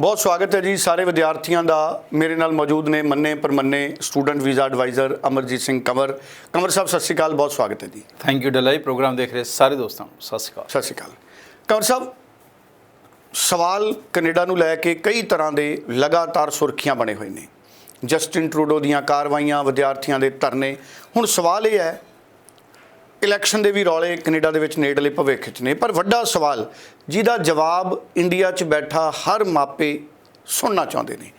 ਬਹੁਤ ਸਵਾਗਤ ਹੈ ਜੀ ਸਾਰੇ ਵਿਦਿਆਰਥੀਆਂ ਦਾ ਮੇਰੇ ਨਾਲ ਮੌਜੂਦ ਨੇ ਮੰਨੇ ਪਰਮੰਨੇ student visa adviser Amarjeet Singh Kanwar. Kanwar ਸਾਹਿਬ ਸਤਿ ਸ਼੍ਰੀ ਅਕਾਲ ਬਹੁਤ ਸਵਾਗਤ ਹੈ ਜੀ। ਥੈਂਕ ਯੂ ਡਲਾਈ ਪ੍ਰੋਗਰਾਮ ਦੇਖ ਰਹੇ ਸਾਰੇ ਦੋਸਤਾਂ ਨੂੰ। ਸਤਿ ਸ਼੍ਰੀ ਅਕਾਲ। ਸਤਿ ਸ਼੍ਰੀ ਅਕਾਲ। ਕੰਵਰ ਸਾਹਿਬ ਸਵਾਲ ਕੈਨੇਡਾ ਨੂੰ ਲੈ ਕੇ ਕਈ ਤਰ੍ਹਾਂ ਦੇ ਲਗਾਤਾਰ ਸੁਰਖੀਆਂ ਬਣੇ ਹੋਏ ਨੇ। ਜਸਟਿਨ ਟਰੂਡੋ ਦੀਆਂ ਕਾਰਵਾਈਆਂ ਵਿਦਿਆਰਥੀਆਂ ਦੇ ਧਰਨੇ। ਹੁਣ ਸਵਾਲ ਇਹ ਹੈ ਇਲੈਕਸ਼ਨ ਦੇ ਵੀ ਰੌਲੇ ਕੈਨੇਡਾ ਦੇ ਵਿੱਚ ਨੇੜਲੇ ਭਵਿੱਖ 'ਚ ਨੇ। ਪਰ ਵੱਡਾ ਸਵਾਲ, ਜਿਹਦਾ ਜਵਾਬ ਇੰਡੀਆ 'ਚ ਬੈਠਾ ਹਰ ਮਾਪੇ ਸੁਣਨਾ ਚਾਹੁੰਦੇ ਨੇ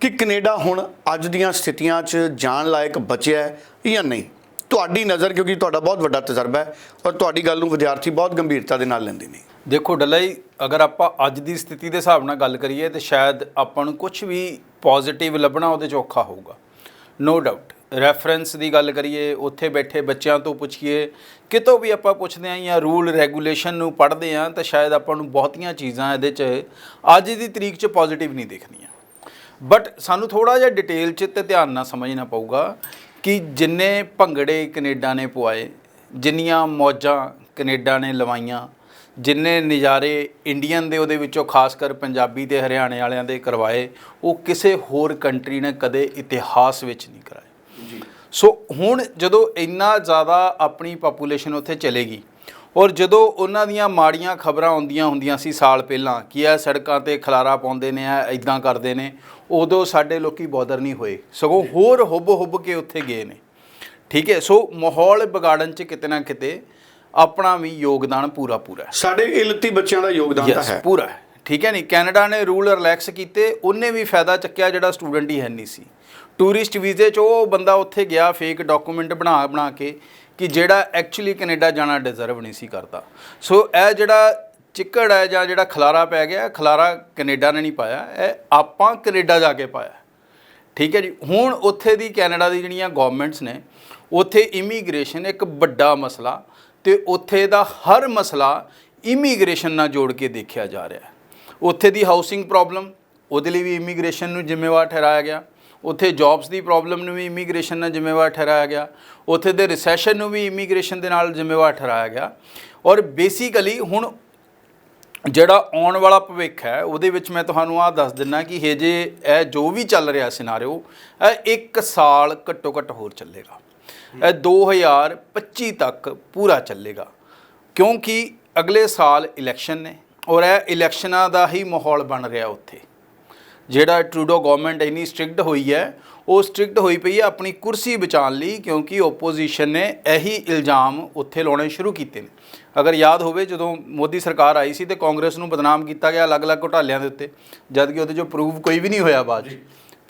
ਕਿ ਕੈਨੇਡਾ ਹੁਣ ਅੱਜ ਦੀਆਂ ਸਥਿਤੀਆਂ 'ਚ ਜਾਣ ਲਾਇਕ ਬਚਿਆ ਜਾਂ ਨਹੀਂ? ਤੁਹਾਡੀ ਨਜ਼ਰ, ਕਿਉਂਕਿ ਤੁਹਾਡਾ ਬਹੁਤ ਵੱਡਾ ਤਜਰਬਾ ਹੈ ਔਰ ਤੁਹਾਡੀ ਗੱਲ ਨੂੰ ਵਿਦਿਆਰਥੀ ਬਹੁਤ ਗੰਭੀਰਤਾ ਦੇ ਨਾਲ ਲੈਂਦੇ ਨੇ। ਦੇਖੋ ਡਲਾਈ, ਅਗਰ ਆਪਾਂ ਅੱਜ ਦੀ ਸਥਿਤੀ ਦੇ ਹਿਸਾਬ ਨਾਲ ਗੱਲ ਕਰੀਏ, ਤੇ ਸ਼ਾਇਦ ਆਪਾਂ ਨੂੰ ਕੁਝ ਵੀ ਪੋਜ਼ਿਟਿਵ ਲੱਭਣਾ ਉਹਦੇ ਚ ਔਖਾ ਹੋਊਗਾ। ਨੋ ਡਾਊਟ ਰੈਫਰੈਂਸ ਦੀ ਗੱਲ ਕਰੀਏ, ਉੱਥੇ ਬੈਠੇ ਬੱਚਿਆਂ ਤੋਂ ਪੁੱਛੀਏ, ਕਿਤੋਂ ਵੀ ਆਪਾਂ ਪੁੱਛਦੇ ਆਂ ਜਾਂ ਰੂਲ ਰੈਗੂਲੇਸ਼ਨ ਨੂੰ ਪੜ੍ਹਦੇ ਆਂ ਤਾਂ ਸ਼ਾਇਦ ਆਪਾਂ ਨੂੰ ਬਹੁਤੀਆਂ ਚੀਜ਼ਾਂ ਇਹਦੇ 'ਚ ਅੱਜ ਦੀ ਤਰੀਕ 'ਚ ਪੋਜ਼ਿਟਿਵ ਨਹੀਂ ਦਿਖਣੀਆਂ। ਬਟ ਸਾਨੂੰ ਥੋੜਾ ਜਿਹਾ ਡਿਟੇਲ 'ਚ ਤੇ ਧਿਆਨ ਨਾਲ ਸਮਝਣਾ ਪਊਗਾ ਕਿ ਜਿੰਨੇ ਭੰਗੜੇ ਕੈਨੇਡਾ ਨੇ ਪਵਾਏ ਜਿੰਨੀਆਂ ਮੌਜਾਂ ਕੈਨੇਡਾ ਨੇ ਲਵਾਈਆਂ, ਜਿੰਨੇ ਨਜ਼ਾਰੇ ਇੰਡੀਅਨ ਦੇ ਉਹਦੇ ਵਿੱਚੋਂ ਖਾਸ ਕਰ ਪੰਜਾਬੀ ਤੇ ਹਰਿਆਣੇ ਵਾਲਿਆਂ ਦੇ ਕਰਵਾਏ, ਉਹ ਕਿਸੇ ਹੋਰ ਕੰਟਰੀ ਨੇ ਕਦੇ ਇਤਿਹਾਸ ਵਿੱਚ ਨਹੀਂ ਕਰਾਏ। ਸੋ ਹੁਣ ਜਦੋਂ ਇੰਨਾ ਜ਼ਿਆਦਾ ਆਪਣੀ ਪੋਪੂਲੇਸ਼ਨ ਉੱਥੇ ਚਲੇਗੀ ਔਰ ਜਦੋਂ ਉਹਨਾਂ ਦੀਆਂ ਮਾੜੀਆਂ ਖਬਰਾਂ ਆਉਂਦੀਆਂ ਹੁੰਦੀਆਂ ਸੀ ਸਾਲ ਪਹਿਲਾਂ ਕਿ ਇਹ ਸੜਕਾਂ ਤੇ ਖਲਾਰਾ ਪਾਉਂਦੇ ਨੇ ਆ ਇਦਾਂ ਕਰਦੇ ਨੇ ਉਦੋਂ ਸਾਡੇ ਲੋਕੀ ਬੋਦਰ ਨਹੀਂ ਹੋਏ। ਸਗੋਂ ਹੋਰ ਹੁੱਬ ਹੁੱਬ ਕੇ ਉੱਥੇ ਗਏ ਨੇ। ਠੀਕ ਹੈ ਸੋ ਮਾਹੌਲ ਵਿਗਾੜਨ ਚ ਕਿਤੇ ਨਾ ਕਿਤੇ ਆਪਣਾ ਵੀ ਯੋਗਦਾਨ ਪੂਰਾ ਪੂਰਾ ਹੈ। ਸਾਡੇ ਇਲਤੀ ਬੱਚਿਆਂ ਦਾ ਯੋਗਦਾਨ ਤਾਂ ਹੈ। ਪੂਰਾ ਠੀਕ ਹੈ ਨਹੀਂ ਕੈਨੇਡਾ ਨੇ ਰੂਲ ਰਿਲੈਕਸ ਕੀਤੇ ਉਹਨੇ ਵੀ ਫਾਇਦਾ ਚੱਕਿਆ ਜਿਹੜਾ ਸਟੂਡੈਂਟ ਹੀ ਹੈ ਨਹੀਂ ਸੀ। ਟੂਰਿਸਟ ਵੀਜ਼ੇ 'ਚ ਉਹ ਬੰਦਾ ਉੱਥੇ ਗਿਆ ਫੇਕ ਡਾਕੂਮੈਂਟ ਬਣਾ ਬਣਾ ਕੇ ਕਿ ਜਿਹੜਾ ਐਕਚੁਅਲੀ ਕੈਨੇਡਾ ਜਾਣਾ ਡਿਜ਼ਰਵ ਨਹੀਂ ਸੀ ਕਰਦਾ। ਸੋ ਇਹ ਜਿਹੜਾ ਚਿੱਕੜ ਹੈ ਜਾਂ ਜਿਹੜਾ ਖਲਾਰਾ ਪੈ ਗਿਆ ਇਹ ਖਲਾਰਾ ਕੈਨੇਡਾ ਨੇ ਨਹੀਂ ਪਾਇਆ, ਇਹ ਆਪਾਂ ਕੈਨੇਡਾ ਜਾ ਕੇ ਪਾਇਆ। ਠੀਕ ਹੈ ਜੀ? ਹੁਣ ਉੱਥੇ ਦੀ ਕੈਨੇਡਾ ਦੀ ਜਿਹੜੀਆਂ ਗਵਰਨਮੈਂਟਸ ਨੇ, ਉੱਥੇ ਇਮੀਗ੍ਰੇਸ਼ਨ ਇੱਕ ਵੱਡਾ ਮਸਲਾ ਤੇ ਉੱਥੇ ਦਾ ਹਰ ਮਸਲਾ ਇਮੀਗ੍ਰੇਸ਼ਨ ਨਾਲ ਜੋੜ ਕੇ ਦੇਖਿਆ ਜਾ ਰਿਹਾ ਹੈ। ਉੱਥੇ ਦੀ ਹਾਊਸਿੰਗ ਪ੍ਰੋਬਲਮ ਉਹਦੇ ਲਈ ਵੀ ਇਮੀਗ੍ਰੇਸ਼ਨ ਨੂੰ ਜ਼ਿੰਮੇਵਾਰ ਠਹਿਰਾਇਆ ਗਿਆ। ਉੱਥੇ ਜੌਬਸ ਦੀ ਪ੍ਰੋਬਲਮ ਨੂੰ ਵੀ ਇਮੀਗ੍ਰੇਸ਼ਨ ਨਾਲ ਜ਼ਿੰਮੇਵਾਰ ਠਹਿਰਾਇਆ ਗਿਆ। ਉੱਥੇ ਦੇ ਰਿਸੈਸ਼ਨ ਨੂੰ ਵੀ ਇਮੀਗ੍ਰੇਸ਼ਨ ਦੇ ਨਾਲ ਜ਼ਿੰਮੇਵਾਰ ਠਹਿਰਾਇਆ ਗਿਆ। ਔਰ ਬੇਸਿਕਲੀ ਹੁਣ ਜਿਹੜਾ ਆਉਣ ਵਾਲਾ ਭਵਿੱਖ ਹੈ, ਉਹਦੇ ਵਿੱਚ ਮੈਂ ਤੁਹਾਨੂੰ ਆਹ ਦੱਸ ਦਿੰਨਾ ਕਿ ਇਹ ਜੇ ਇਹ ਜੋ ਵੀ ਚੱਲ ਰਿਹਾ ਸਿਨਾਰੀਓ ਇਹ ਇੱਕ ਸਾਲ ਘੱਟੋ ਘੱਟ ਹੋਰ ਚੱਲੇਗਾ। ਇਹ 2025 ਤੱਕ ਪੂਰਾ ਚੱਲੇਗਾ। ਕਿਉਂਕਿ ਅਗਲੇ ਸਾਲ ਇਲੈਕਸ਼ਨ ਨੇ ਔਰ ਇਹ ਇਲੈਕਸ਼ਨਾਂ ਦਾ ਹੀ ਮਾਹੌਲ ਬਣ ਰਿਹਾ ਉੱਥੇ। ਜਿਹੜਾ ਟਰੂਡੋ ਗਵਰਨਮੈਂਟ ਇੰਨੀ ਸਟ੍ਰਿਕਟ ਹੋਈ ਹੈ, ਉਹ ਸਟ੍ਰਿਕਟ ਹੋਈ ਪਈ ਹੈ ਆਪਣੀ ਕੁਰਸੀ ਬਚਾਉਣ ਲਈ ਕਿਉਂਕਿ ਓਪੋਜੀਸ਼ਨ ਨੇ ਇਹੀ ਇਲਜ਼ਾਮ ਉੱਥੇ ਲਾਉਣੇ ਸ਼ੁਰੂ ਕੀਤੇ ਨੇ। ਅਗਰ ਯਾਦ ਹੋਵੇ, ਜਦੋਂ ਮੋਦੀ ਸਰਕਾਰ ਆਈ ਸੀ ਤੇ ਕਾਂਗਰਸ ਨੂੰ ਬਦਨਾਮ ਕੀਤਾ ਗਿਆ ਅਲੱਗ-ਅਲੱਗ ਘੁਟਾਲਿਆਂ ਦੇ ਉੱਤੇ, ਜਦ ਕਿ ਉਹਦੇ ਜੋ ਪ੍ਰੂਵ ਕੋਈ ਵੀ ਨਹੀਂ ਹੋਇਆ ਬਾਅਦ 'ਚ।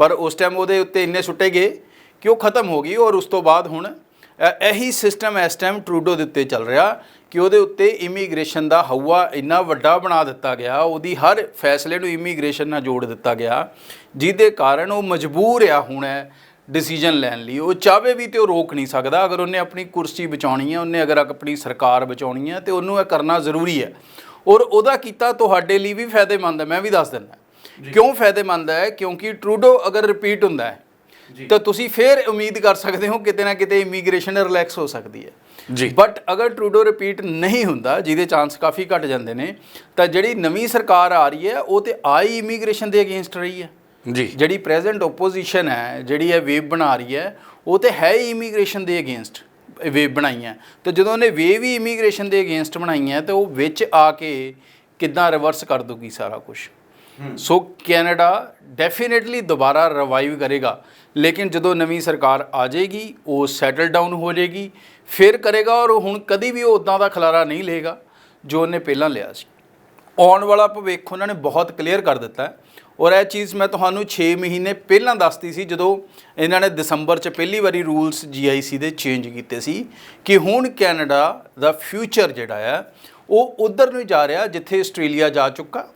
ਪਰ ਉਸ ਟਾਈਮ ਉਹਦੇ ਉੱਤੇ ਇੰਨੇ ਸੁੱਟੇ ਗਏ ਕਿ ਉਹ ਖਤਮ ਹੋ ਗਈ ਔਰ ਉਸ ਤੋਂ ਬਾਅਦ ਹੁਣ ਇਹੀ ਸਿਸਟਮ ਇਸ ਟਾਈਮ ਟਰੂਡੋ ਦੇ ਉੱਤੇ ਚੱਲ ਰਿਹਾ ਕਿ ਉਹਦੇ ਉੱਤੇ ਇਮੀਗ੍ਰੇਸ਼ਨ ਦਾ ਹਵਾ ਇੰਨਾ ਵੱਡਾ ਬਣਾ ਦਿੱਤਾ ਗਿਆ ਉਹਦੀ ਹਰ ਫੈਸਲੇ ਨੂੰ ਇਮੀਗ੍ਰੇਸ਼ਨ ਨਾਲ ਜੋੜ ਦਿੱਤਾ ਗਿਆ ਜਿਹਦੇ ਕਾਰਨ ਉਹ ਮਜਬੂਰ ਆ ਹੁਣ ਡਿਸੀਜਨ ਲੈਣ ਲਈ। ਉਹ ਚਾਹਵੇ ਵੀ ਤੇ ਉਹ ਰੋਕ ਨਹੀਂ ਸਕਦਾ ਅਗਰ ਉਹਨੇ ਆਪਣੀ ਕੁਰਸੀ ਬਚਾਉਣੀ ਹੈ ਉਹਨੇ ਅਗਰ ਆਪਣੀ ਸਰਕਾਰ ਬਚਾਉਣੀ ਹੈ ਤੇ ਉਹਨੂੰ ਇਹ ਕਰਨਾ ਜ਼ਰੂਰੀ ਹੈ ਔਰ ਉਹਦਾ ਕੀਤਾ ਤੁਹਾਡੇ ਲਈ ਵੀ ਫਾਇਦੇਮੰਦ ਹੈ ਮੈਂ ਵੀ ਦੱਸ ਦਿੰਦਾ। ਕਿਉਂ ਫਾਇਦੇਮੰਦ ਹੈ ਕਿਉਂਕਿ ਟਰੂਡੋ ਅਗਰ ਰਿਪੀਟ ਹੁੰਦਾ ਹੈ ਤਾਂ ਤੁਸੀਂ ਫੇਰ ਉਮੀਦ ਕਰ ਸਕਦੇ ਹੋ ਕਿਤੇ ਨਾ ਕਿਤੇ ਇਮੀਗ੍ਰੇਸ਼ਨ ਰਿਲੈਕਸ ਹੋ ਸਕਦੀ ਹੈ। ਜੀ। ਬਟ ਅਗਰ ਟਰੂਡੋ ਰਿਪੀਟ ਨਹੀਂ ਹੁੰਦਾ ਜਿਹਦੇ ਚਾਂਸ ਕਾਫੀ ਘਟ ਜਾਂਦੇ ਨੇ ਤਾਂ ਜਿਹੜੀ ਨਵੀਂ ਸਰਕਾਰ ਆ ਰਹੀ ਹੈ ਉਹ ਤੇ ਆਈ ਇਮੀਗ੍ਰੇਸ਼ਨ ਦੇ ਅਗੇਂਸਟ ਰਹੀ ਹੈ। ਜੀ। ਜਿਹੜੀ ਪ੍ਰੈਜ਼ੈਂਟ ਓਪੋਜੀਸ਼ਨ ਹੈ ਜਿਹੜੀ ਇਹ ਵੇਵ ਬਣਾ ਰਹੀ ਹੈ ਉਹ ਤੇ ਹੈ ਹੀ ਇਮੀਗ੍ਰੇਸ਼ਨ ਦੇ ਅਗੇਂਸਟ ਵੇਵ ਬਣਾਈਆਂ। ਤੇ ਜਦੋਂ ਉਹਨੇ ਵੇਵ ਹੀ ਇਮੀਗ੍ਰੇਸ਼ਨ ਦੇ ਅਗੇਂਸਟ ਬਣਾਈਆਂ ਤੇ ਉਹ ਵਿੱਚ ਆ ਕੇ ਕਿੱਦਾਂ ਰਿਵਰਸ ਕਰ ਦੂਗੀ ਸਾਰਾ ਕੁਝ ਸੋ ਕੈਨੇਡਾ ਡੈਫੀਨਿਟਲੀ ਦੁਬਾਰਾ ਰਿਵਾਈਵ ਕਰੇਗਾ। ਲੇਕਿਨ ਜਦੋਂ ਨਵੀਂ ਸਰਕਾਰ ਆ ਜਾਏਗੀ, ਉਹ ਸੈਟਲ ਡਾਊਨ ਹੋ ਜਾਏਗੀ, ਫਿਰ ਕਰੇਗਾ ਔਰ ਹੁਣ ਕਦੀ ਵੀ ਉਹ ਉਦਾਂ ਦਾ ਖਲਾਰਾ ਨਹੀਂ ਲਏਗਾ ਜੋ ਉਹਨੇ ਪਹਿਲਾਂ ਲਿਆ ਸੀ। ਆਉਣ ਵਾਲਾ ਭਵਿੱਖ ਉਹਨਾਂ ਨੇ ਬਹੁਤ ਕਲੀਅਰ ਕਰ ਦਿੱਤਾ ਹੈ। ਔਰ ਇਹ ਚੀਜ਼ ਮੈਂ ਤੁਹਾਨੂੰ 6 ਮਹੀਨੇ ਪਹਿਲਾਂ ਦੱਸਤੀ ਸੀ, ਜਦੋਂ ਇਹਨਾਂ ਨੇ ਦਸੰਬਰ 'ਚ ਪਹਿਲੀ ਵਾਰੀ ਰੂਲਸ GIC ਦੇ ਚੇਂਜ ਕੀਤੇ ਸੀ ਕਿ ਹੁਣ ਕੈਨੇਡਾ ਦਾ ਫਿਊਚਰ ਜਿਹੜਾ ਹੈ ਉਹ ਉਧਰ ਨੂੰ ਜਾ ਰਿਹਾ, ਜਿੱਥੇ ਆਸਟ੍ਰੇਲੀਆ ਜਾ ਚੁੱਕਾ।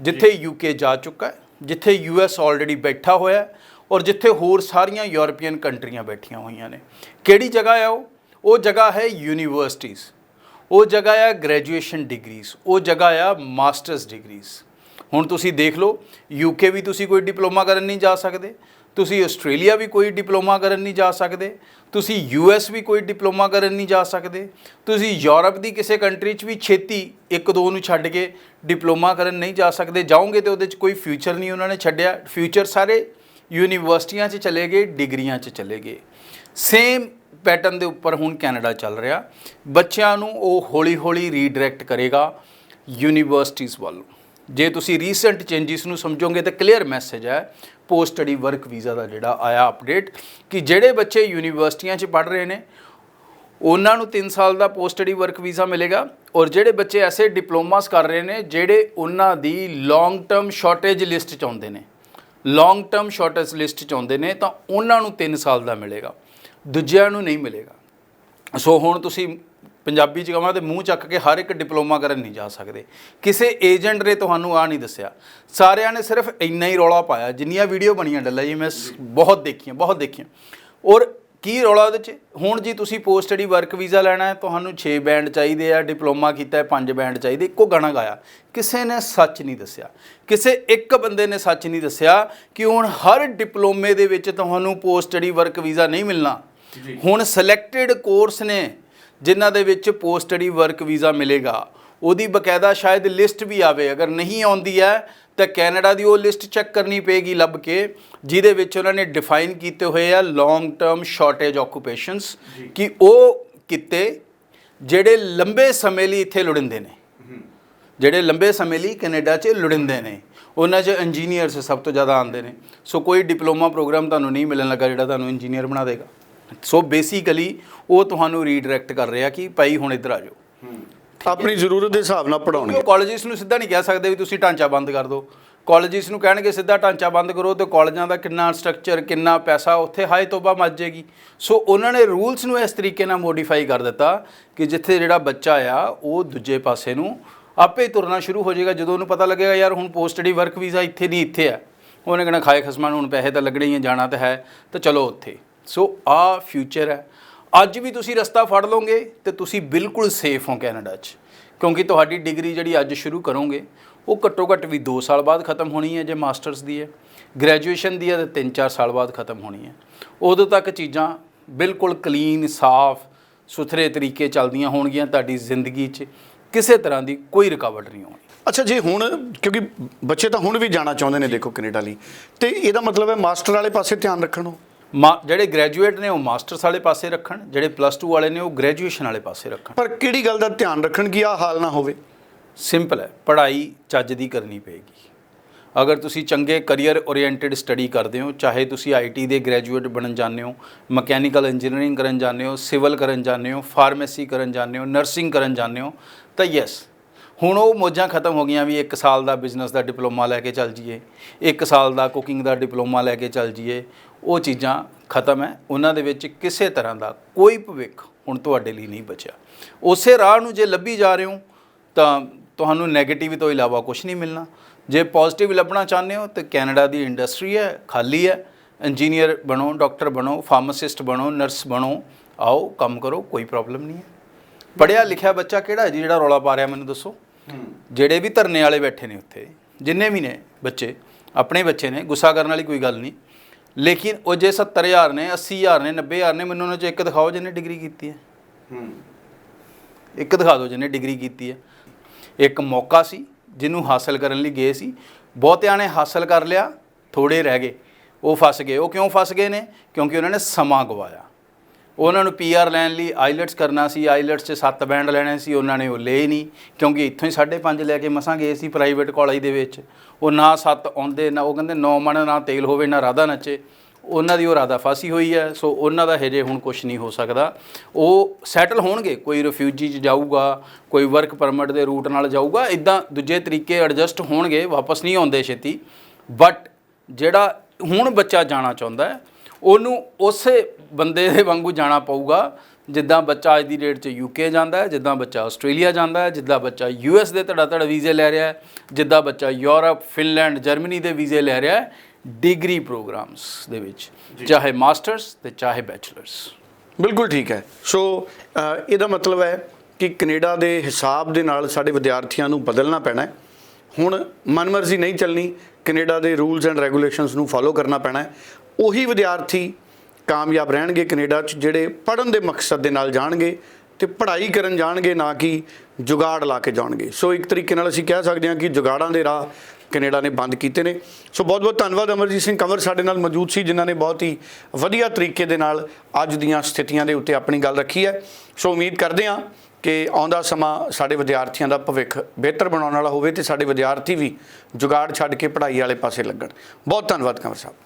ਜਿੱਥੇ ਯੂਕੇ ਜਾ ਚੁੱਕਾ ਹੈ ਜਿੱਥੇ ਯੂਐਸ ਆਲਰੇਡੀ ਬੈਠਾ ਹੋਇਆ ਹੈ ਔਰ ਜਿੱਥੇ ਹੋਰ ਸਾਰੀਆਂ ਯੂਰਪੀਅਨ ਕੰਟਰੀਆਂ ਬੈਠੀਆਂ ਹੋਈਆਂ ਨੇ। ਕਿਹੜੀ ਜਗ੍ਹਾ ਹੈ ਉਹ? ਉਹ ਜਗ੍ਹਾ ਹੈ ਯੂਨੀਵਰਸਿਟੀਜ਼ ਉਹ ਜਗ੍ਹਾ ਆ ਗ੍ਰੈਜੂਏਸ਼ਨ ਡਿਗਰੀਜ਼ ਉਹ ਜਗ੍ਹਾ ਆ ਮਾਸਟਰਸ ਡਿਗਰੀਜ਼ ਹੁਣ ਤੁਸੀਂ ਦੇਖ ਲਓ ਯੂਕੇ ਵੀ ਤੁਸੀਂ ਕੋਈ ਡਿਪਲੋਮਾ ਕਰਨ ਨਹੀਂ ਜਾ ਸਕਦੇ ਤੁਸੀਂ ਆਸਟ੍ਰੇਲੀਆ ਵੀ ਕੋਈ ਡਿਪਲੋਮਾ ਕਰਨ ਨਹੀਂ ਜਾ ਸਕਦੇ, ਤੁਸੀਂ ਯੂਐਸ ਵੀ ਕੋਈ ਡਿਪਲੋਮਾ ਕਰਨ ਨਹੀਂ ਜਾ ਸਕਦੇ, ਤੁਸੀਂ ਯੂਰਪ ਦੀ ਕਿਸੇ ਕੰਟਰੀ 'ਚ ਵੀ ਛੇਤੀ ਇੱਕ ਦੋ ਨੂੰ ਛੱਡ ਕੇ ਡਿਪਲੋਮਾ ਕਰਨ ਨਹੀਂ ਜਾ ਸਕਦੇ, ਜਾਓਗੇ ਤੇ ਉਹਦੇ 'ਚ ਕੋਈ ਫਿਊਚਰ ਨਹੀਂ ਉਹਨਾਂ ਨੇ ਛੱਡਿਆ ਫਿਊਚਰ ਸਾਰੇ ਯੂਨੀਵਰਸਿਟੀਆਂ 'ਚ ਚਲੇ ਗਏ, ਡਿਗਰੀਆਂ 'ਚ ਚਲੇ ਗਏ। ਸੇਮ ਪੈਟਰਨ ਦੇ ਉੱਪਰ ਹੁਣ ਕੈਨੇਡਾ ਚੱਲ ਰਿਹਾ, ਬੱਚਿਆਂ ਨੂੰ ਉਹ ਹੌਲੀ-ਹੌਲੀ ਰੀਡਾਇਰੈਕਟ ਕਰੇਗਾ ਯੂਨੀਵਰਸਿਟੀਜ਼ ਵੱਲ। ਜੇ ਤੁਸੀਂ ਰੀਸੈਂਟ ਚੇਂਜਸ ਨੂੰ ਸਮਝੋਗੇ ਤਾਂ ਕਲੀਅਰ ਮੈਸੇਜ ਹੈ ਪੋਸਟ ਸਟੱਡੀ ਵਰਕ ਵੀਜ਼ਾ ਦਾ ਜਿਹੜਾ ਆਇਆ ਅਪਡੇਟ ਕਿ ਜਿਹੜੇ ਬੱਚੇ ਯੂਨੀਵਰਸਿਟੀਆਂ 'ਚ ਪੜ੍ਹ ਰਹੇ ਨੇ, ਉਹਨਾਂ ਨੂੰ 3 ਸਾਲ ਦਾ ਪੋਸਟ ਸਟੱਡੀ ਵਰਕ ਵੀਜ਼ਾ ਮਿਲੇਗਾ ਔਰ ਜਿਹੜੇ ਬੱਚੇ ਐਸੇ ਡਿਪਲੋਮਾਸ ਕਰ ਰਹੇ ਨੇ ਜਿਹੜੇ ਉਹਨਾਂ ਦੀ ਲੌਂਗ ਟਰਮ ਸ਼ਾਰਟੇਜ ਲਿਸਟ 'ਚ ਆਉਂਦੇ ਨੇ ਲੌਂਗ ਟਰਮ ਸ਼ਾਰਟੇਜ ਲਿਸਟ 'ਚ ਆਉਂਦੇ ਨੇ ਤਾਂ ਉਹਨਾਂ ਨੂੰ 3 ਸਾਲ ਦਾ ਮਿਲੇਗਾ, ਦੂਜਿਆਂ ਨੂੰ ਨਹੀਂ ਮਿਲੇਗਾ। ਸੋ ਹੁਣ ਤੁਸੀਂ ਪੰਜਾਬੀ ਚ ਕਹਾਂ ਤੇ ਮੂੰਹ ਚੱਕ ਕੇ ਹਰ ਇੱਕ ਡਿਪਲੋਮਾ ਕਰਨ ਨਹੀਂ ਜਾ ਸਕਦੇ। ਕਿਸੇ ਏਜੰਟ ਨੇ ਤੁਹਾਨੂੰ ਆ ਨਹੀਂ ਦੱਸਿਆ। ਸਾਰਿਆਂ ਨੇ ਸਿਰਫ ਇੰਨਾ ਹੀ ਰੌਲਾ ਪਾਇਆ। ਜਿੰਨੀਆਂ ਵੀਡੀਓ ਬਣੀਆਂ ਡੱਲਾ ਜੀ ਮੈਂ ਬਹੁਤ ਦੇਖੀਆਂ ਬਹੁਤ ਦੇਖੀਆਂ। ਔਰ ਕੀ ਰੌਲਾ ਉਹਦੇ ਚ? ਹੁਣ ਜੀ ਤੁਸੀਂ ਪੋਸਟ ਸਟੱਡੀ ਵਰਕ ਵੀਜ਼ਾ ਲੈਣਾ ਹੈ ਤੁਹਾਨੂੰ 6 ਬੈਂਡ ਚਾਹੀਦੇ ਆ ਡਿਪਲੋਮਾ ਕੀਤਾ ਹੈ 5 ਬੈਂਡ ਚਾਹੀਦੇ ਇੱਕੋ ਗਾਣਾ ਗਾਇਆ। ਕਿਸੇ ਨੇ ਸੱਚ ਨਹੀਂ ਦੱਸਿਆ। ਕਿਸੇ ਇੱਕ ਬੰਦੇ ਨੇ ਸੱਚ ਨਹੀਂ ਦੱਸਿਆ ਕਿ ਹੁਣ ਹਰ ਡਿਪਲੋਮੇ ਦੇ ਵਿੱਚ ਤੁਹਾਨੂੰ ਪੋਸਟ ਸਟੱਡੀ ਵਰਕ ਵੀਜ਼ਾ ਨਹੀਂ ਮਿਲਣਾ। ਹੁਣ ਸਿਲੈਕਟਡ ਕੋਰਸ ਨੇ ਜਿਨ੍ਹਾਂ ਦੇ ਵਿੱਚ ਪੋਸਟ ਸਟੱਡੀ ਵਰਕ ਵੀਜ਼ਾ ਮਿਲੇਗਾ। ਉਹਦੀ ਬਕਾਇਦਾ ਸ਼ਾਇਦ ਲਿਸਟ ਵੀ ਆਵੇ। ਅਗਰ ਨਹੀਂ ਆਉਂਦੀ ਹੈ ਤਾਂ ਕੈਨੇਡਾ ਦੀ ਉਹ ਲਿਸਟ ਚੈੱਕ ਕਰਨੀ ਪਏਗੀ ਲੱਭ ਕੇ ਜਿਹਦੇ ਵਿੱਚ ਉਹਨਾਂ ਨੇ ਡਿਫਾਈਨ ਕੀਤੇ ਹੋਏ ਆ ਲੌਂਗ ਟਰਮ ਸ਼ਾਰਟੇਜ ਆਕੂਪੇਸ਼ਨਸ ਕਿ ਉਹ ਕਿਤੇ ਜਿਹੜੇ ਲੰਬੇ ਸਮੇਂ ਲਈ ਇੱਥੇ ਲੁੜਿੰਦੇ ਨੇ। ਜਿਹੜੇ ਲੰਬੇ ਸਮੇਂ ਲਈ ਕੈਨੇਡਾ 'ਚ ਲੁੜਿੰਦੇ ਨੇ। ਉਹਨਾਂ 'ਚ ਇੰਜੀਨੀਅਰਸ ਸਭ ਤੋਂ ਜ਼ਿਆਦਾ ਆਉਂਦੇ ਨੇ। ਸੋ ਕੋਈ ਡਿਪਲੋਮਾ ਪ੍ਰੋਗਰਾਮ ਤੁਹਾਨੂੰ ਨਹੀਂ ਮਿਲਣ ਲੱਗਾ ਜਿਹੜਾ ਤੁਹਾਨੂੰ ਇੰਜੀਨੀਅਰ ਬਣਾ ਦੇਗਾ। ਸੋ ਬੇਸਿਕਲੀ ਉਹ ਤੁਹਾਨੂੰ ਰੀਡਾਇਰੈਕਟ ਕਰ ਰਿਹਾ ਕਿ ਭਾਈ ਹੁਣ ਇੱਧਰ ਆ ਜਾਓ। ਆਪਣੀ ਜ਼ਰੂਰਤ ਦੇ ਹਿਸਾਬ ਨਾਲ ਪੜਾਉਣਗੇ ਕਾਲਜਿਸ ਨੂੰ ਸਿੱਧਾ ਨਹੀਂ ਕਹਿ ਸਕਦੇ ਵੀ ਤੁਸੀਂ ਢਾਂਚਾ ਬੰਦ ਕਰ ਦਿਓ। ਕਾਲਜਿਸ ਨੂੰ ਕਹਿਣਗੇ ਸਿੱਧਾ ਢਾਂਚਾ ਬੰਦ ਕਰੋ ਤੇ ਕਾਲਜਾਂ ਦਾ ਕਿੰਨਾ ਸਟਰਕਚਰ ਕਿੰਨਾ ਪੈਸਾ ਉੱਥੇ ਹਾਈ ਤੋਬਾ ਮੱਚ ਜਾਏਗੀ। ਸੋ ਉਹਨਾਂ ਨੇ ਰੂਲਸ ਨੂੰ ਇਸ ਤਰੀਕੇ ਨਾਲ ਮੋਡੀਫਾਈ ਕਰ ਦਿੱਤਾ ਕਿ ਜਿੱਥੇ ਜਿਹੜਾ ਬੱਚਾ ਆ ਉਹ ਦੂਜੇ ਪਾਸੇ ਨੂੰ ਆਪੇ ਤੁਰਨਾ ਸ਼ੁਰੂ ਹੋ ਜਾਏਗਾ। ਜਦੋਂ ਉਹਨੂੰ ਪਤਾ ਲੱਗੇਗਾ ਯਾਰ ਹੁਣ ਪੋਸਟ ਸਟੱਡੀ ਵਰਕ ਵੀਜ਼ਾ ਇੱਥੇ ਨਹੀਂ ਇੱਥੇ ਹੈ ਉਹਨੇ ਕਹਿਣਾ ਖਾਏ ਖਸਮਾਂ ਨੂੰ ਹੁਣ ਪੈਸੇ ਤਾਂ ਲੱਗਣੇ ਹੀ ਆ ਜਾਣਾ ਤਾਂ ਹੈ। ਤਾਂ ਚਲੋ ਉੱਥੇ। ਸੋ ਆ ਫਿਊਚਰ ਹੈ। ਅੱਜ ਵੀ ਤੁਸੀਂ ਰਸਤਾ ਫੜ ਲਓਗੇ ਤੇ ਤੁਸੀਂ ਬਿਲਕੁਲ ਸੇਫ ਹੋ ਕੈਨੇਡਾ 'ਚ। ਕਿਉਂਕਿ ਤੁਹਾਡੀ ਡਿਗਰੀ ਜਿਹੜੀ ਅੱਜ ਸ਼ੁਰੂ ਕਰੋਗੇ ਉਹ ਘੱਟੋ ਘੱਟ ਵੀ 2 ਸਾਲ ਬਾਅਦ ਖਤਮ ਹੋਣੀ ਹੈ ਜੇ ਮਾਸਟਰਸ ਦੀ ਹੈ। ਗ੍ਰੈਜੂਏਸ਼ਨ ਦੀ ਹੈ ਤੇ 3-4 ਸਾਲ ਬਾਅਦ ਖਤਮ ਹੋਣੀ ਹੈ। ਉਦੋਂ ਤੱਕ ਚੀਜ਼ਾਂ ਬਿਲਕੁਲ ਕਲੀਨ ਸਾਫ਼ ਸੁਥਰੇ ਤਰੀਕੇ ਚੱਲਦੀਆਂ ਹੋਣਗੀਆਂ ਤੁਹਾਡੀ ਜ਼ਿੰਦਗੀ 'ਚ। ਕਿਸੇ ਤਰ੍ਹਾਂ ਦੀ ਕੋਈ ਰੁਕਾਵਟ ਨਹੀਂ ਆਉਣੀ ਅੱਛਾ ਜੇ ਹੁਣ ਕਿਉਂਕਿ ਬੱਚੇ ਤਾਂ ਹੁਣ ਵੀ ਜਾਣਾ ਚਾਹੁੰਦੇ ਨੇ ਦੇਖੋ ਕੈਨੇਡਾ ਲਈ। ਤੇ ਇਹਦਾ ਮਤਲਬ ਹੈ ਮਾਸਟਰ ਵਾਲੇ ਪਾਸੇ ਧਿਆਨ ਰੱਖਣ ਜਿਹੜੇ ਗ੍ਰੈਜੂਏਟ ਨੇ ਉਹ ਮਾਸਟਰਸ ਵਾਲੇ ਪਾਸੇ ਰੱਖਣ ਜਿਹੜੇ ਪਲੱਸ 2 ਵਾਲੇ ਨੇ ਉਹ ਗ੍ਰੈਜੂਏਸ਼ਨ ਵਾਲੇ ਪਾਸੇ ਰੱਖਣ। ਪਰ ਕਿਹੜੀ ਗੱਲ ਦਾ ਧਿਆਨ ਰੱਖਣ ਕਿ ਆਹ ਹਾਲ ਨਾ ਹੋਵੇ? ਸਿੰਪਲ ਹੈ ਪੜ੍ਹਾਈ ਚੱਜ ਦੀ ਕਰਨੀ ਪਏਗੀ। ਅਗਰ ਤੁਸੀਂ ਚੰਗੇ ਕੈਰੀਅਰ ਓਰੀਐਂਟਡ ਸਟੱਡੀ ਕਰਦੇ ਹੋ ਚਾਹੇ ਤੁਸੀਂ ਆਈਟੀ ਦੇ ਗ੍ਰੈਜੂਏਟ ਬਣਨ ਜਾਂਦੇ ਹੋ ਮਕੈਨੀਕਲ ਇੰਜੀਨੀਅਰਿੰਗ ਕਰਨ ਜਾਂਦੇ ਹੋ ਸਿਵਲ ਕਰਨ ਜਾਂਦੇ ਹੋ ਫਾਰਮੇਸੀ ਕਰਨ ਜਾਂਦੇ ਹੋ ਨਰਸਿੰਗ ਕਰਨ ਜਾਂਦੇ ਹੋ ਤਾਂ ਯੈਸ ਹੁਣ ਉਹ ਮੋਜਾਂ ਖਤਮ ਹੋ ਗਈਆਂ ਵੀ 1 ਸਾਲ ਦਾ ਬਿਜ਼ਨਸ ਦਾ ਡਿਪਲੋਮਾ ਲੈ ਕੇ ਚੱਲ ਜੀਏ 1 ਸਾਲ ਦਾ ਕੁਕਿੰਗ ਦਾ ਡਿਪਲੋਮਾ ਲੈ ਕੇ ਚੱਲ ਜੀਏ ਉਹ ਚੀਜ਼ਾਂ ਖਤਮ ਹੈ। ਉਹਨਾਂ ਦੇ ਵਿੱਚ ਕਿਸੇ ਤਰ੍ਹਾਂ ਦਾ ਕੋਈ ਭਵਿੱਖ ਹੁਣ ਤੁਹਾਡੇ ਲਈ ਨਹੀਂ ਬਚਿਆ। ਉਸੇ ਰਾਹ ਨੂੰ ਜੇ ਲੱਭੀ ਜਾ ਰਹੇ ਹੋ ਤਾਂ ਤੁਹਾਨੂੰ 네ਗੇਟਿਵ ਤੋਂ ਇਲਾਵਾ ਕੁਝ ਨਹੀਂ ਮਿਲਣਾ। ਜੇ ਪੋਜ਼ਿਟਿਵ ਲੱਭਣਾ ਚਾਹੁੰਦੇ ਹੋ ਤਾਂ ਕੈਨੇਡਾ ਦੀ ਇੰਡਸਟਰੀ ਹੈ ਖਾਲੀ ਹੈ। ਇੰਜੀਨੀਅਰ ਬਣੋ ਡਾਕਟਰ ਬਣੋ ਫਾਰਮਾਸਿਸਟ ਬਣੋ ਨਰਸ ਬਣੋ ਆਓ ਕੰਮ ਕਰੋ ਕੋਈ ਪ੍ਰੋਬਲਮ ਨਹੀਂ ਹੈ। ਪੜਿਆ ਲਿਖਿਆ ਬੱਚਾ ਕਿਹੜਾ ਜੀ ਜਿਹੜਾ ਰੌਲਾ ਪਾ ਰਿਹਾ ਮੈਨੂੰ ਦੱਸੋ? ਜਿਹੜੇ ਵੀ ਧਰਨੇ ਵਾਲੇ ਬੈਠੇ ਨੇ ਉੱਥੇ ਜਿੰਨੇ ਵੀ ਨੇ ਬੱਚੇ ਆਪਣੇ ਬੱਚੇ ਨੇ ਗੁੱਸਾ ਕਰਨ ਵਾਲੀ ਕੋਈ ਗੱਲ ਨਹੀਂ। ਲੇਕਿਨ ਉਹ ਜੇ 70000 ਨੇ 80000 ਨੇ 90000 ਨੇ ਮੈਨੂੰ ਉਹਨਾਂ ਚੋਂ ਇੱਕ ਦਿਖਾਓ ਜਿਹਨੇ ਡਿਗਰੀ ਕੀਤੀ ਹੈ। ਇੱਕ ਦਿਖਾ ਦਿਓ ਜਿਹਨੇ ਡਿਗਰੀ ਕੀਤੀ ਹੈ। ਇੱਕ ਮੌਕਾ ਸੀ ਜਿਹਨੂੰ ਹਾਸਲ ਕਰਨ ਲਈ ਗਏ ਸੀ। ਬਹੁਤਿਆਂ ਨੇ ਹਾਸਲ ਕਰ ਲਿਆ ਥੋੜੇ ਰਹਿ ਗਏ। ਉਹ ਫਸ ਗਏ। ਉਹ ਕਿਉਂ ਫਸ ਗਏ ਨੇ? ਕਿਉਂਕਿ ਉਹਨਾਂ ਨੇ ਸਮਾਂ ਗਵਾਇਆ। ਉਹਨਾਂ ਨੂੰ ਪੀਆਰ ਲੈਣ ਲਈ ਆਈਲਟਸ ਕਰਨਾ ਸੀ ਆਈਲਟਸ 'ਚ 7 ਬੈਂਡ ਲੈਣੇ ਸੀ, ਉਹਨਾਂ ਨੇ ਉਹ ਲਏ ਨਹੀਂ, ਕਿਉਂਕਿ ਇੱਥੋਂ ਹੀ 5.5 ਲੈ ਕੇ ਮਸਾਂ ਗਏ ਸੀ ਪ੍ਰਾਈਵੇਟ ਕਾਲਜ ਦੇ ਵਿੱਚ। ਉਹ ਨਾ 7 ਆਉਂਦੇ, ਨਾ ਉਹ ਕਹਿੰਦੇ ਨੌ ਮਣ, ਨਾ ਤੇਲ ਹੋਵੇ, ਨਾ ਰਾਧਾ ਨੱਚੇ। ਉਹਨਾਂ ਦੀ ਉਹ ਰਾਧਾ ਫਾਸੀ ਹੋਈ ਹੈ, ਸੋ ਉਹਨਾਂ ਦਾ ਹਜੇ ਹੁਣ ਕੁਝ ਨਹੀਂ ਹੋ ਸਕਦਾ। ਉਹ ਸੈਟਲ ਹੋਣਗੇ, ਕੋਈ ਰਿਫਿਊਜੀ 'ਚ ਜਾਊਗਾ, ਕੋਈ ਵਰਕ ਪਰਮਿਟ ਦੇ ਰੂਟ ਨਾਲ ਜਾਊਗਾ ਇਦਾਂ ਦੂਜੇ ਤਰੀਕੇ ਐਡਜਸਟ ਹੋਣਗੇ, ਵਾਪਸ ਨਹੀਂ ਆਉਂਦੇ ਛੇਤੀ। ਬਟ ਜਿਹੜਾ ਹੁਣ ਬੱਚਾ ਜਾਣਾ ਚਾਹੁੰਦਾ ਹੈ ਉਹਨੂੰ ਉਸੇ ਬੰਦੇ ਦੇ ਵਾਂਗੂ ਜਾਣਾ ਪਊਗਾ ਜਿੱਦਾਂ ਬੱਚਾ ਅੱਜ ਦੀ ਡੇਟ 'ਚ ਯੂਕੇ ਜਾਂਦਾ ਹੈ ਜਿੱਦਾਂ ਬੱਚਾ ਆਸਟ੍ਰੇਲੀਆ ਜਾਂਦਾ ਹੈ ਜਿੱਦਾਂ ਬੱਚਾ ਯੂਐਸ ਦੇ ਧੜਾ ਧੜ ਵੀਜ਼ੇ ਲੈ ਰਿਹਾ ਹੈ ਜਿੱਦਾਂ ਬੱਚਾ ਯੂਰਪ ਫਿਨਲੈਂਡ ਜਰਮਨੀ ਦੇ ਵੀਜ਼ੇ ਲੈ ਰਿਹਾ ਹੈ ਡਿਗਰੀ ਪ੍ਰੋਗਰਾਮਸ ਦੇ ਵਿੱਚ ਚਾਹੇ ਮਾਸਟਰਸ ਤੇ ਚਾਹੇ ਬੈਚਲਰਸ ਬਿਲਕੁਲ ਠੀਕ ਹੈ। ਸੋ ਇਹਦਾ ਮਤਲਬ ਹੈ ਕਿ ਕੈਨੇਡਾ ਦੇ ਹਿਸਾਬ ਦੇ ਨਾਲ ਸਾਡੇ ਵਿਦਿਆਰਥੀਆਂ ਨੂੰ ਬਦਲਣਾ ਪੈਣਾ ਹੈ। ਹੁਣ ਮਨਮਰਜ਼ੀ ਨਹੀਂ ਚੱਲਣੀ ਕੈਨੇਡਾ ਦੇ ਰੂਲਸ ਐਂਡ ਰੈਗੂਲੇਸ਼ਨਸ ਨੂੰ ਫਾਲੋ ਕਰਨਾ ਪੈਣਾ ਹੈ। ਉਹੀ ਵਿਦਿਆਰਥੀ ਕਾਮਯਾਬ ਰਹਿਣਗੇ ਕੈਨੇਡਾ 'ਚ, ਜਿਹੜੇ ਪੜ੍ਹਨ ਦੇ ਮਕਸਦ ਦੇ ਨਾਲ ਜਾਣਗੇ ਤੇ ਪੜ੍ਹਾਈ ਕਰਨ ਜਾਣਗੇ, ਨਾ ਕਿ ਜੁਗਾੜ ਲਾ ਕੇ ਜਾਣਗੇ। ਸੋ ਇੱਕ ਤਰੀਕੇ ਨਾਲ ਅਸੀਂ ਕਹਿ ਸਕਦੇ ਹਾਂ ਕਿ ਜੁਗਾੜਾਂ ਦੇ ਰਾਹ ਕੈਨੇਡਾ ਨੇ ਬੰਦ ਕੀਤੇ ਨੇ। ਸੋ ਬਹੁਤ ਬਹੁਤ ਧੰਨਵਾਦ ਅਮਰਜੀਤ ਸਿੰਘ ਕੰਵਰ ਸਾਡੇ ਨਾਲ ਮੌਜੂਦ ਸੀ, ਜਿਨ੍ਹਾਂ ਨੇ ਬਹੁਤ ਹੀ ਵਧੀਆ ਤਰੀਕੇ ਦੇ ਨਾਲ ਅੱਜ ਦੀਆਂ ਸਥਿਤੀਆਂ ਦੇ ਉੱਤੇ ਆਪਣੀ ਗੱਲ ਰੱਖੀ ਹੈ। ਸੋ ਉਮੀਦ ਕਰਦੇ ਹਾਂ ਕਿ ਆਉਂਦਾ ਸਮਾਂ ਸਾਡੇ ਵਿਦਿਆਰਥੀਆਂ ਦਾ ਭਵਿੱਖ ਬਿਹਤਰ ਬਣਾਉਣ ਵਾਲਾ ਹੋਵੇ ਤੇ ਸਾਡੇ ਵਿਦਿਆਰਥੀ ਵੀ ਜੁਗਾੜ ਛੱਡ ਕੇ ਪੜ੍ਹਾਈ ਵਾਲੇ ਪਾਸੇ ਲੱਗਣ। ਬਹੁਤ ਧੰਨਵਾਦ Kanwar Sahib.